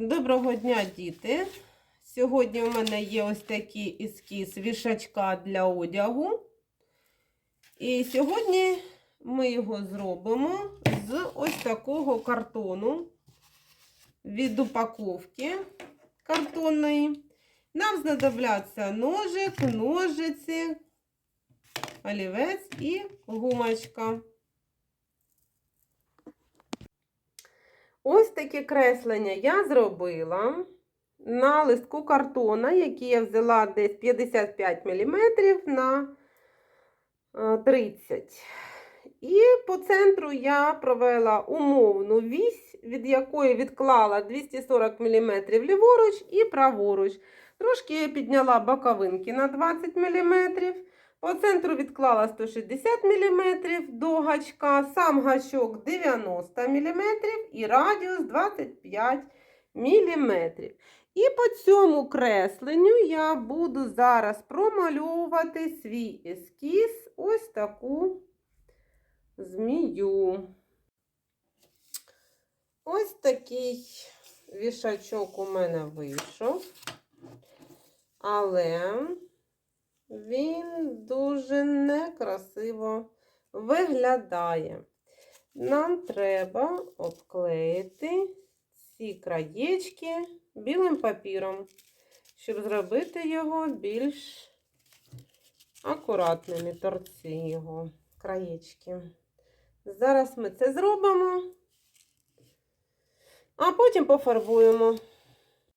Доброго дня, діти! Сьогодні у мене є ось такий ескіз вішачка для одягу. І сьогодні ми його зробимо з ось такого картону від упаковки картонної. Нам знадобляться ножик, ножиці, олівець і гумочка. Ось таке креслення я зробила на листку картона, який я взяла десь 55 мм на е, 30 І по центру я провела умовну вісь, від якої відклала 240 мм ліворуч і праворуч. Трошки підняла боковинки на 20 мм. По центру відклала 160 мм до гачка, сам гачок 90 мм і радіус 25 мм. І по цьому кресленню я буду зараз промальовувати свій ескіз ось таку змію. Ось такий вішачок у мене вийшов. Але він дуже некрасиво виглядає. Нам треба обклеїти ці краєчки білим папіром, щоб зробити його більш акуратними торці його краєчки. Зараз ми це зробимо, а потім пофарбуємо.